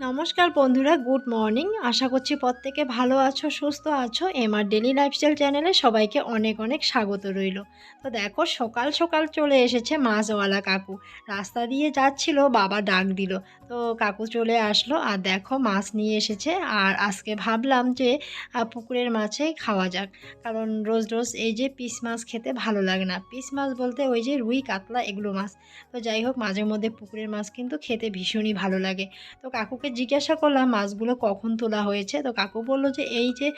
নমস্কার বন্ধুরা, good morning. আশা করছি প্রত্যেকে ভালো আছো, সুস্থ আছো। এমআর ডেলি লাইফস্টাইল চ্যানেলে সবাইকে অনেক অনেক স্বাগত রইল। তো দেখো, সকাল সকাল চলে এসেছে মাছওয়ালা কাকু। রাস্তা দিয়ে যাচ্ছিল, বাবা ডাক দিল। তো কাকু চলে আসলো, আর দেখো মাছ নিয়ে এসেছে। আর আজকে ভাবলাম যে পুকুরের মাছেই খাওয়া যাক। কারণ রোজ রোজ এই যে পিস মাছ খেতে ভালো লাগে না। পিস মাছ বলতে ওই যে রুই, কাতলা, এগুলো মাছ। তো যাই হোক মাঝে মধ্যে পুকুরের মাছ কিন্তু খেতে ভীষণই ভালো লাগে। তো কাকুকে জিজ্ঞাসা করলাম, মাছগুলো কখন তোলা হয়েছে? তো কাকু বলল যে, এই যে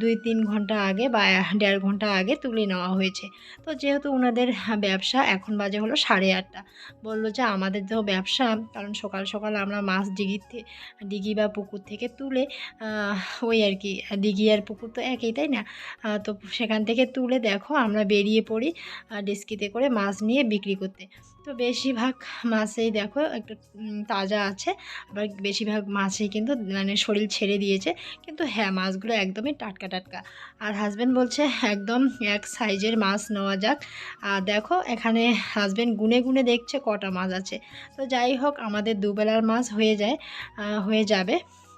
দুই তিন ঘণ্টা আগে বা দেড় ঘণ্টা আগে তুলে নেওয়া হয়েছে। তো যেহেতু ওনাদের ব্যবসা এখন বাজে হলো সাড়ে আটটা, বলল যে, আমাদের তো ব্যবসা, কারণ সকাল সকাল আমরা মাছ ডিগির থেকে ডিগি বা পুকুর থেকে তুলে ওই আর কি, ডিগি আর পুকুর তো একই, তাই না? তো সেখান থেকে তুলে দেখো, আমরা বেরিয়ে পড়ি ডিস্কিতে করে মাছ নিয়ে বিক্রি করতে। তো বেশিরভাগ মাছেই দেখো একটু তাজা আছে, আবার বেশিরভাগ মাছই কিন্তু মানে শরীর ছেড়ে দিয়েছে। কিন্তু হ্যাঁ মাছগুলো একদমই টাটকা টাটকা। আর হাজব্যান্ড বলছে, একদম এক সাইজের মাছ নেওয়া যাক। আর দেখো, এখানে হাজব্যান্ড গুনে গুনে দেখছে কটা মাছ আছে। তো যাই হোক, আমাদের দুবেলার মাছ হয়ে যায় হয়ে যাবে।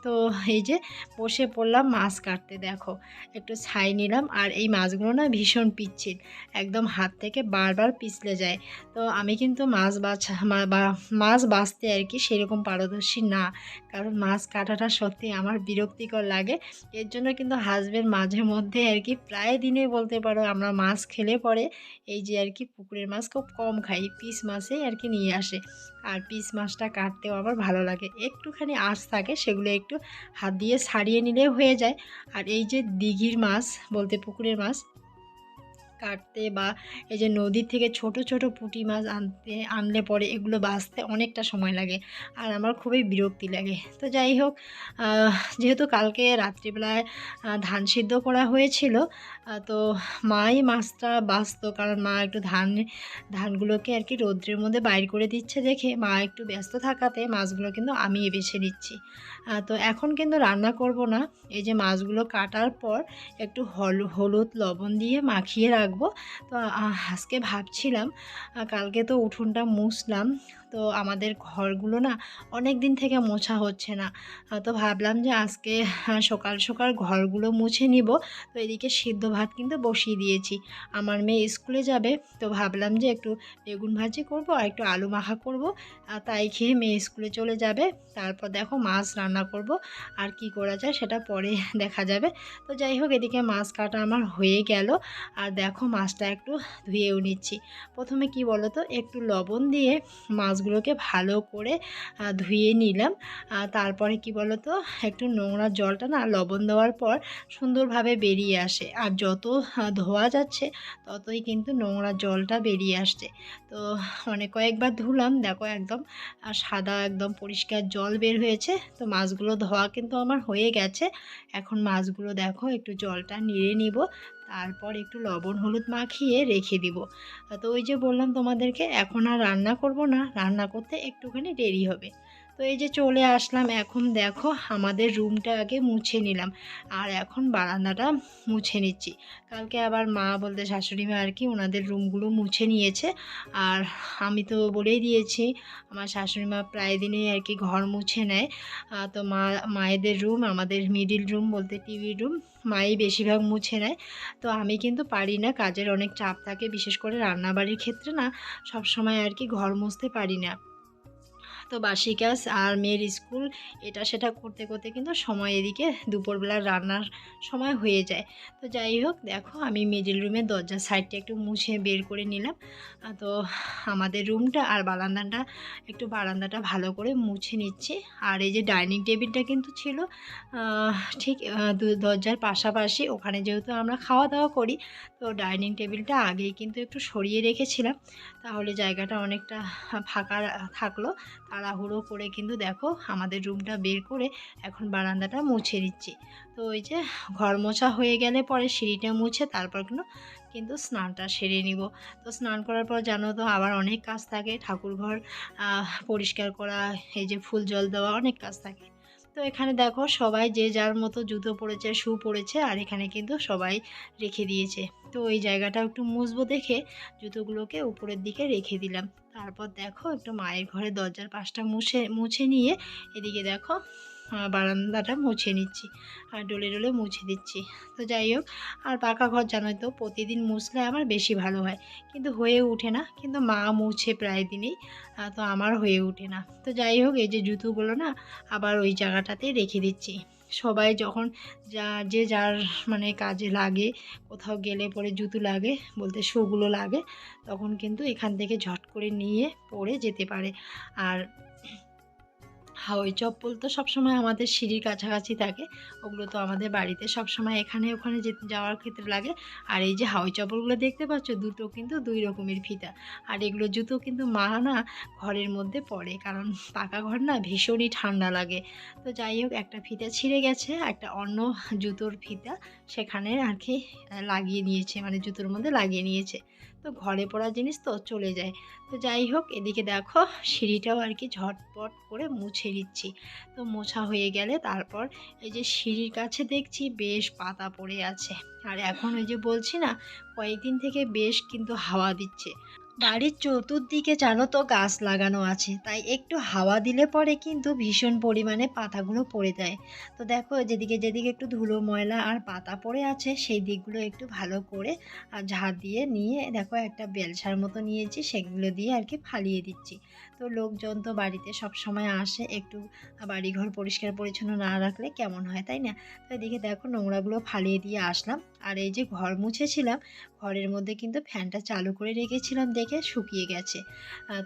তো এই যে বসে পড়লাম মাছ কাটতে, দেখো। একটু ছাই নিলাম আর এই মাছগুলো না ভীষণ পিচ্ছিল। একদম হাত থেকে বারবার পিছলে যায়। তো আমি কিন্তু মাছ বাছা মাছ বাছতে আর কি সেরকম পারদর্শী না। কারণ মাছ কাটাটা সত্যি আমার বিরক্তিকর লাগে। এর জন্য কিন্তু হাজবেন্ড মাঝে মধ্যে আর কি প্রায় দিনে বলতে পারো আমরা মাছ খেলে পরে এই যে আর কি পুকুরের মাছ খুব কম খাই, পিস মাছেই আর কি নিয়ে আসে। আর পিস মাছটা কাটতেও আবার ভালো লাগে। একটুখানি আঁশ থাকে সেগুলো একটু হাত দিয়ে সারিয়ে নিলে হয়ে যায়। আর এই যে দিঘির মাছ, বলতে পুকুরের মাছ কাটতে বা এই যে নদীর থেকে ছোট ছোট পুঁটি মাছ আনতে, আনলে পরে এগুলো বাঁচতে অনেকটা সময় লাগে আর আমার খুবই বিরক্তি লাগে। তো যাই হোক যেহেতু কালকে রাত্রিবেলায় ধান সিদ্ধ করা হয়েছিল তো মাই মাছটা বাঁচতো কারণ মা একটু ধান, ধানগুলোকে আর কি রৌদ্রের মধ্যে বাইর করে দিচ্ছে দেখে। মা একটু ব্যস্ত থাকাতে মাছগুলো কিন্তু আমি বেছে নিচ্ছি। তো এখন কিন্তু রান্না করব না। এই যে মাছগুলো কাটার পর একটু হল, হলুদ লবণ দিয়ে মাখিয়ে রাখব। তো আজকে ভাবছিলাম কালকে তো উঠোনটা মুছলাম। তো আমাদের ঘরগুলো না অনেক দিন থেকে মোছা হচ্ছে না। তো ভাবলাম যে আজকে সকাল সকাল ঘরগুলো মুছে নিব। তো এদিকে সিদ্ধ ভাত কিন্তু বসিয়ে দিয়েছি। আমার মেয়ে স্কুলে যাবে, তো ভাবলাম যে একটু বেগুন ভাজি করব আর একটু আলু মাখা করব। তাই খেয়ে মেয়ে স্কুলে চলে যাবে। তারপর দেখো মাছ রান্না করব। আর কি করা যায় সেটা পরে দেখা যাবে। তো যাই হোক, এদিকে মাছ কাটা আমার হয়ে গেল। আর দেখো মাছটা একটু ধুয়েও নিচ্ছি। প্রথমে কি বলো তো একটু লবণ দিয়ে মাছগুলোকে ভালো করে ধুয়ে নিলাম। তারপরে কি বলো তো একটু নোংরা জলটা না লবণ দেওয়ার পর সুন্দরভাবে বেরিয়ে আসে। আর যত ধোয়া যাচ্ছে, ততই কিন্তু নোংরা জলটা বেরিয়ে আসছে। তো অনেক কয়েকবার ধুলাম, দেখো একদম সাদা একদম পরিষ্কার জল বের হয়েছে। তো মাছগুলো ধোয়া কিন্তু আমার হয়ে গেছে। এখন মাছগুলো দেখো, একটু জলটা নিড়ে নিব। তারপর একটু লবণ, হলুদ মাখিয়ে রেখে দিব। তো ওই যে বললাম তোমাদেরকে, এখন আর রান্না করব না, রান্না করতে একটুখানি দেরি হবে। তো এই যে চলে আসলাম, এখন দেখো আমাদের রুমটা আগে মুছে নিলাম। আর এখন বারান্দাটা মুছে নিচ্ছি। কালকে আবার মা বলতে শাশুড়ি মা আর কি ওনাদের রুমগুলো মুছে নিয়েছে। আর আমি তো বলেই দিয়েছি, আমার শাশুড়ি মা প্রায় দিনই আর কি ঘর মুছে নেয়। তো মা, মায়েদের রুম, আমাদের মিডিল রুম বলতে টিভি রুম, মাই বেশিরভাগ মুছে নেয়। তো আমি কিন্তু পারি না, কাজের অনেক চাপ থাকে, বিশেষ করে রান্নাবাড়ির ক্ষেত্রে না সব সময় আর কি ঘর মুছতে পারি না। তো বাসি কাজ আর মেয়ের স্কুল এটা সেটা করতে করতে কিন্তু সময় এদিকে দুপুরবেলা রান্নার সময় হয়ে যায়। তো যাই হোক, দেখো আমি মিডিল রুমের দরজার সাইডটা একটু মুছে বের করে নিলাম। তো আমাদের রুমটা আর বারান্দাটা, একটু বারান্দাটা ভালো করে মুছে নিচ্ছি। আর এই যে ডাইনিং টেবিলটা কিন্তু ছিল ঠিক দরজার পাশাপাশি। ওখানে যেহেতু আমরা খাওয়া দাওয়া করি, তো ডাইনিং টেবিলটা আগেই কিন্তু একটু সরিয়ে রেখেছিলাম। তাহলে জায়গাটা অনেকটা ফাঁকা থাকল। তাড়াহুড়ো করে কিন্তু দেখো আমাদের রুমটা বের করে এখন বারান্দাটা মুছে দিচ্ছি। তো ওই যে ঘর মোছা হয়ে গেলে পরে সিঁড়িটা মুছে তারপর কিন্তু কিন্তু স্নানটা সেরে নিব। তো স্নান করার পর জানো তো আবার অনেক কাজ থাকে। ঠাকুর ঘর পরিষ্কার করা, এই যে ফুল জল দেওয়া অনেক কাজ থাকে। তো এখানে দেখো সবাই যে যার মতো জুতো পরেছে, শু পরেছে আর এখানে কিন্তু সবাই রেখে দিয়েছে। তো ওই জায়গাটা একটু মুছবো দেখে জুতোগুলোকে উপরের দিকে রেখে দিলাম। তারপর দেখো একটু মায়ের ঘরে দরজার পাশটা মুছে মুছে নিয়ে এদিকে দেখো বারান্দাটা মুছে নিচ্ছি আর ডলে ডলে মুছে দিচ্ছি। তো যাই হোক, আর পাকা ঘর জানোই তো, প্রতিদিন মুছলে আমার বেশি ভালো হয়। কিন্তু হয়ে ওঠে না, কিন্তু মা মুছে প্রায় দিনই তো আমার হয়ে ওঠে না। তো যাই হোক, এই যে জুতোগুলো না, আবার ওই জায়গাটাতে রেখে দিচ্ছি। সবাই যখন যা, যে যার মানে কাজে লাগে, কোথাও গেলে পরে জুতো লাগে, বলতে শোগুলো লাগে, তখন কিন্তু এখান থেকে ঝট করে নিয়ে পরে যেতে পারে। আর হাওয়াই চপ্পল তো সবসময় আমাদের সিঁড়ির কাছাকাছি থাকে। ওগুলো তো আমাদের বাড়িতে সবসময় এখানে ওখানে যে- যাওয়ার ক্ষেত্রে লাগে। আর এই যে হাওয়াই চপ্পলগুলো দেখতে পাচ্ছ, দুটো কিন্তু দুই রকমের ফিতা। আর এগুলো জুতো কিন্তু মা না ঘরের মধ্যে পড়ে, কারণ পাকা ঘর না ভীষণই ঠান্ডা লাগে। তো যাই হোক, একটা ফিতা ছিঁড়ে গেছে, একটা অন্য জুতোর ফিতা সেখানে আর কি লাগিয়ে নিয়েছে মানে জুতোর মধ্যে লাগিয়ে নিয়েছে। তো ঘরে পড়া জিনিস তো চলে যায়। তো যাই হোক, এদিকে দেখো সিঁড়িটাও আর কি ঝটপট করে মুছে দিচ্ছি তো মোছা হয়ে গেলে তারপর এই যে সিঁড়ির কাছে দেখছি বেশ পাতা পড়ে আছে। আর এখন ওই যে বলছি না, কয়েকদিন থেকে বেশ কিন্তু হাওয়া দিচ্ছে। বাড়ির চতুর্দিকে জানো তো গাছ লাগানো আছে, তাই একটু হাওয়া দিলে পরে কিন্তু ভীষণ পরিমাণে পাতাগুলো পড়ে যায়। তো দেখো যেদিকে যেদিকে একটু ধুলো, ময়লা আর পাতা পড়ে আছে, সেই দিকগুলো একটু ভালো করে আর ঝাড় দিয়ে নিয়ে দেখো একটা বেলসার মতো নিয়েছি, সেগুলো দিয়ে আর কি ফালিয়ে দিচ্ছি। তো লোকজন তো বাড়িতে সব সময় আসে, একটু বাড়িঘর পরিষ্কার পরিচ্ছন্ন না রাখলে কেমন হয়, তাই না? তো এদিকে দেখো নোংরাগুলো ফালিয়ে দিয়ে আসলাম। আর এই যে ঘর মুছেছিলাম, ঘরের মধ্যে কিন্তু ফ্যানটা চালু করে রেখেছিলাম দেখে শুকিয়ে গেছে।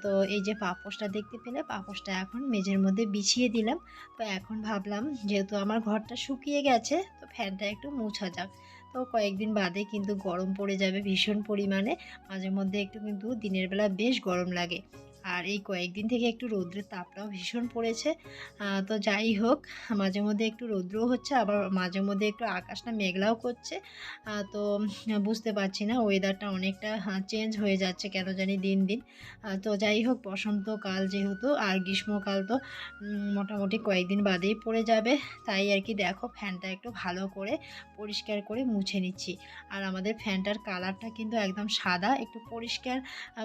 তো এই যে পাপোশটা দেখতে পেলে, পাপোশটা এখন মেঝের মধ্যে বিছিয়ে দিলাম। তো এখন ভাবলাম, যেহেতু আমার ঘরটা শুকিয়ে গেছে, তো ফ্যানটা একটু মুছা যাক। তো কয়েকদিন বাদে কিন্তু গরম পড়ে যাবে ভীষণ পরিমাণে। মাঝে মধ্যে একটু কিন্তু দিনের বেলা বেশ গরম লাগে। আর এই কয়েকদিন থেকে একটু রৌদ্রের তাপটাও ভীষণ পড়েছে। তো যাই হোক, মাঝে মধ্যে একটু রৌদ্রও হচ্ছে, আবার মাঝে মধ্যে একটু আকাশটা মেঘলাও করছে। তো বুঝতে পারছি না ওয়েদারটা অনেকটা চেঞ্জ হয়ে যাচ্ছে কেন জানি দিন দিন। তো যাই হোক, বসন্তকাল যেহেতু, আর গ্রীষ্মকাল তো মোটামুটি কয়েকদিন বাদেই পড়ে যাবে। তাই আর কি দেখো, ফ্যানটা একটু ভালো করে পরিষ্কার করে মুছে নিচ্ছি। আর আমাদের ফ্যানটার কালারটা কিন্তু একদম সাদা, একটু পরিষ্কার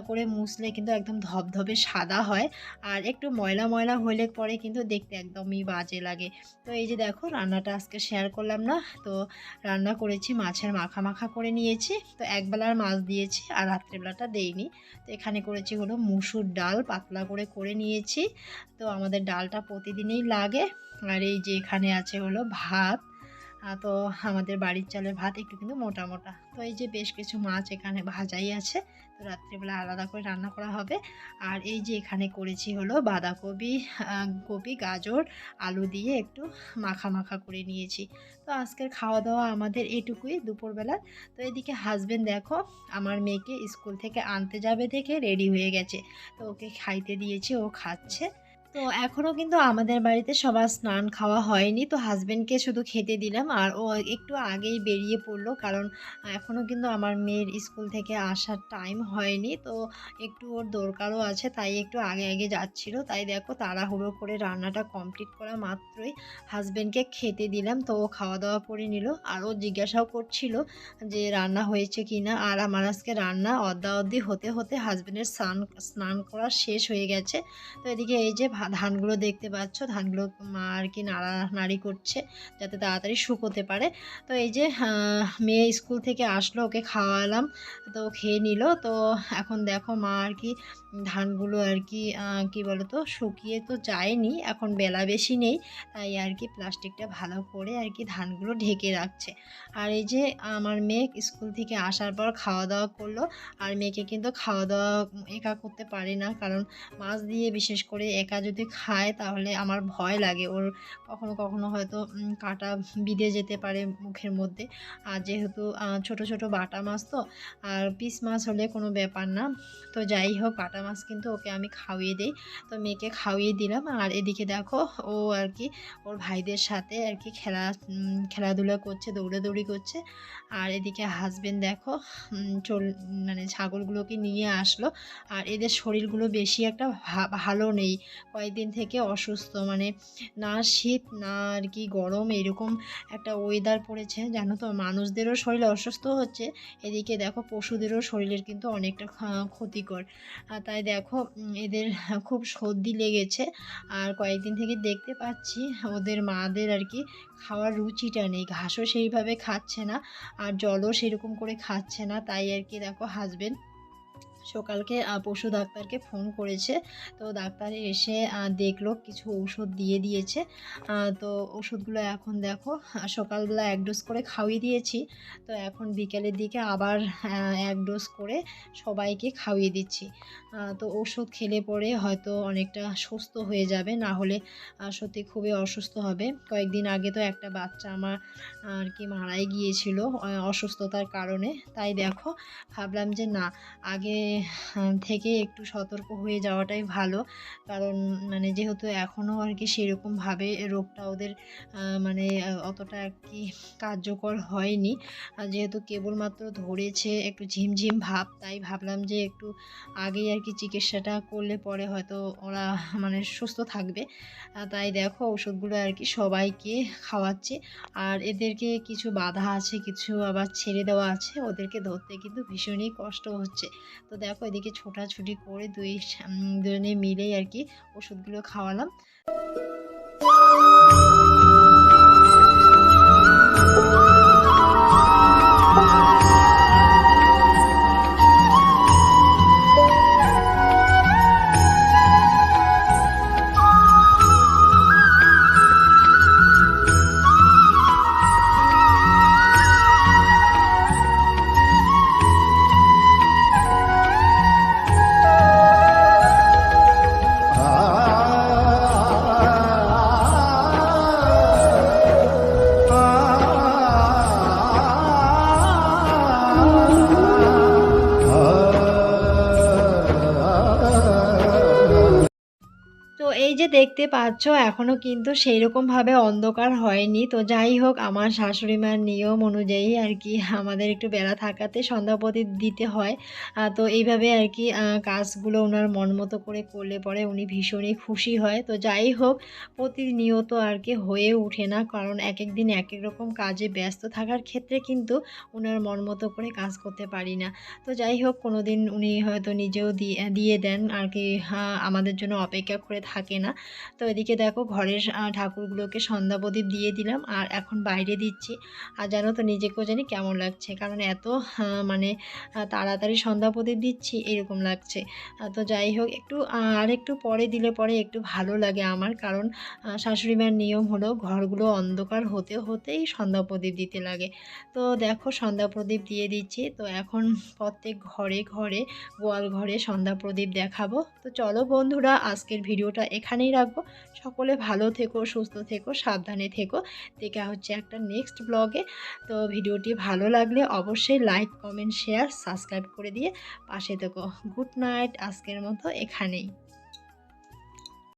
করে মুছলে কিন্তু একদম ধবধবে সাদা হয় আর একটু ময়লা ময়লা হলে পরে কিন্তু দেখতে একদমই বাজে লাগে। তো এই যে দেখো, রান্নাটা আজকে শেয়ার করলাম না, তো রান্না করেছি, মাছের মাখা মাখা করে নিয়েছি। তো একবেলার মাছ দিয়েছি আর রাত্রেবেলাটা দেইনি। তো এখানে করেছি হলো মুসুর ডাল, পাতলা করে করে নিয়েছি। তো আমাদের ডালটা প্রতিদিনই লাগে। আর এই যে এখানে আছে হলো ভাত তো আমাদের বাড়ির চালের ভাত একটু কিন্তু মোটা মোটা। তো এই যে বেশ কিছু মাছ এখানে ভাজাই আছে, তো রাত্রিবেলা আলাদা করে রান্না করা হবে। আর এই যে এখানে করেছি হলো বাঁধাকপি কপি, গাজর, আলু দিয়ে একটু মাখা মাখা করে নিয়েছি। তো আজকের খাওয়া দাওয়া আমাদের এটুকুই দুপুরবেলা। তো এদিকে হাজবেন্ড দেখো, আমার মেয়েকে স্কুল থেকে আনতে যাবে দেখে রেডি হয়ে গেছে। তো ওকে খাইতে দিয়েছি, ও খাচ্ছে। তো এখনও কিন্তু আমাদের বাড়িতে সবার স্নান খাওয়া হয়নি। তো হাজবেন্ডকে শুধু খেতে দিলাম আর ও একটু আগেই বেরিয়ে পড়ল কারণ এখনও কিন্তু আমার মেয়ের স্কুল থেকে আসার টাইম হয়নি। তো একটু ওর দরকারও আছে, তাই একটু আগে আগে যাচ্ছিল। তাই দেখো তাড়াহুড়ো করে রান্নাটা কমপ্লিট করা মাত্রই হাজবেন্ডকে খেতে দিলাম। তো ও খাওয়া দাওয়া করে নিল আর ও জিজ্ঞাসাও করছিল যে রান্না হয়েছে কি না আর আমার আজকে রান্না অর্ধা অর্ধি হতে হতে হাজবেন্ডের স্নান স্নান করা শেষ হয়ে গেছে। তো এদিকে এই যে ধানগুলো দেখতে পাচ্ছ, ধানগুলো মা আর কি নাড়ানাড়ি করছে যাতে তাড়াতাড়ি শুকোতে পারে। তো এই যে মেয়ে স্কুল থেকে আসলো, ওকে খাওয়ালাম, তো খেয়ে নিল। তো এখন দেখো মা আর কি ধানগুলো আর কি কি বলো তো শুকিয়ে তো যায়নি, এখন বেলা বেশি নেই, তাই আর কি প্লাস্টিকটা ভালো করে আর কি ধানগুলো ঢেকে রাখছে। আর এই যে, আমার মেয়ে স্কুল থেকে আসার পর খাওয়া দাওয়া করল, আর মেয়েকে কিন্তু খাওয়া দাওয়া একা করতে পারে না, কারণ মাছ দিয়ে বিশেষ করে একা যদি খায় তাহলে আমার ভয় লাগে। ওর কখনো কখনো হয়তো কাঁটা বিঁধে যেতে পারে মুখের মধ্যে। আর যেহেতু ছোট ছোট বাটা মাছ তো, আর পিস মাছ হলে কোনো ব্যাপার না। তো যাই হোক, বাটা মাছ কিন্তু ওকে আমি খাওয়িয়ে দিই। তো মেয়েকে খাওয়িয়ে দিলাম। আর এদিকে দেখো, ও আর কি, ওর ভাইদের সাথে আর কি খেলা খেলাধুলা করছে, দৌড়াদৌড়ি করছে। আর এদিকে হাজবেন্ড দেখো চল মানে ছাগলগুলোকে নিয়ে আসলো। আর এদের শরীরগুলো বেশি একটা ভালো নেই। কয়েকদিন থেকে অসুস্থ। মানে না শীত, না আর কি গরম, এরকম একটা ওয়েদার পড়েছে। জানো তো, মানুষদেরও শরীর অসুস্থ হচ্ছে। এদিকে দেখো, পশুদেরও শরীরের কিন্তু অনেকটা ক্ষতিকর। তাই দেখো এদের খুব সর্দি লেগেছে। আর কয়েকদিন থেকে দেখতে পাচ্ছি, ওদের মাদের আর কি খাওয়ার রুচিটা নেই। ঘাসও সেইভাবে খাচ্ছে না, আর জলও সেরকম করে খাচ্ছে না। তাই আর কি দেখো হাজবেন্ড সকালকে পশু ডাক্তারকে ফোন করেছে। তো ডাক্তার এসে দেখল কিছু ঔষধ দিয়ে দিয়েছে। তো ওষুধগুলো এখন দেখো সকালবেলা এক ডোজ করে খাওয়িয়ে দিয়েছি। তো এখন বিকেলের দিকে আবার এক ডোজ করে সবাইকে খাওয়িয়ে দিচ্ছি। তো ওষুধ খেলে পরে হয়তো অনেকটা সুস্থ হয়ে যাবে, না হলে সত্যি খুবই অসুস্থ হবে। কয়েকদিন আগে তো একটা বাচ্চা আমার, আর কি মারাই গিয়েছিল অসুস্থতার কারণে। তাই দেখো, ভাবলাম যে না, আগে থেকে একটু সতর্ক হয়ে যাওয়াটাই ভালো। কারণ মানে যেহেতু এখনও আর কি সেরকমভাবে রোগটা ওদের মানে অতটা আর কি কার্যকর হয়নি। যেহেতু কেবলমাত্র ধরেছে একটু ঝিমঝিম ভাব, তাই ভাবলাম যে একটু আগেই আর কি চিকিৎসাটা করলে পরে হয়তো ওরা মানে সুস্থ থাকবে। তাই দেখো ওষুধগুলো আর কি সবাইকে খাওয়াচ্ছে। আর এদেরকে কিছু বাধা আছে, কিছু আবার ছেড়ে দেওয়া আছে, ওদেরকে ধরতে কিন্তু ভীষণই কষ্ট হচ্ছে। তো দেখো এদিকে ছোটাছুটি করে দুই দুজনে মিলেই আর কি ওষুধগুলো খাওয়ালাম। তো এই যে দেখতে পাচ্ছ এখনও কিন্তু সেই রকমভাবে অন্ধকার হয়নি। তো যাই হোক, আমার শাশুড়ি মার নিয়ম অনুযায়ী আর কি আমাদের একটু বেলা থাকাতে সন্ধ্যাপতি দিতে হয়। তো এইভাবে আর কি কাজগুলো ওনার মন মতো করে করলে পরে উনি ভীষণই খুশি হয়। তো যাই হোক, প্রতিনিয়ত আর কি হয়ে ওঠে না, কারণ এক এক দিন এক এক রকম কাজে ব্যস্ত থাকার ক্ষেত্রে কিন্তু ওনার মন মতো করে কাজ করতে পারি না। তো যাই হোক কোনো দিন উনি হয়তো নিজেও দিয়ে দেন আর কি আমাদের জন্য অপেক্ষা করে থাকে না। তো এদিকে দেখো ঘরের ঠাকুরগুলোকে সন্ধ্যা প্রদীপ দিয়ে দিলাম আর এখন বাইরে দিচ্ছি। আর জানো তো নিজেকেও জানি কেমন লাগছে, কারণ এত মানে তাড়াতাড়ি সন্ধ্যা প্রদীপ দিচ্ছি এরকম লাগছে। তো যাই হোক একটু আর একটু পরে দিলে পরে একটু ভালো লাগে আমার, কারণ শাশুড়ি মার নিয়ম হলো ঘরগুলো অন্ধকার হতে হতেই সন্ধ্যা প্রদীপ দিতে লাগে। তো দেখো সন্ধ্যা প্রদীপ দিয়ে দিচ্ছি, তো এখন প্রত্যেক ঘরে ঘরে গোয়াল ঘরে সন্ধ্যা প্রদীপ দেখাবো। তো চলো বন্ধুরা, আজকের ভিডিওটা এখানেই রাখব। সকলে ভালো থেকো, সুস্থ থেকো, সাবধানে থেকো। দেখে হচ্ছে একটা নেক্সট ব্লগে তো ভিডিওটি ভালো লাগলে অবশ্যই লাইক কমেন্ট শেয়ার সাবস্ক্রাইব করে দিয়ে পাশে থেকো। গুড নাইট আজকের মতো এখানেই।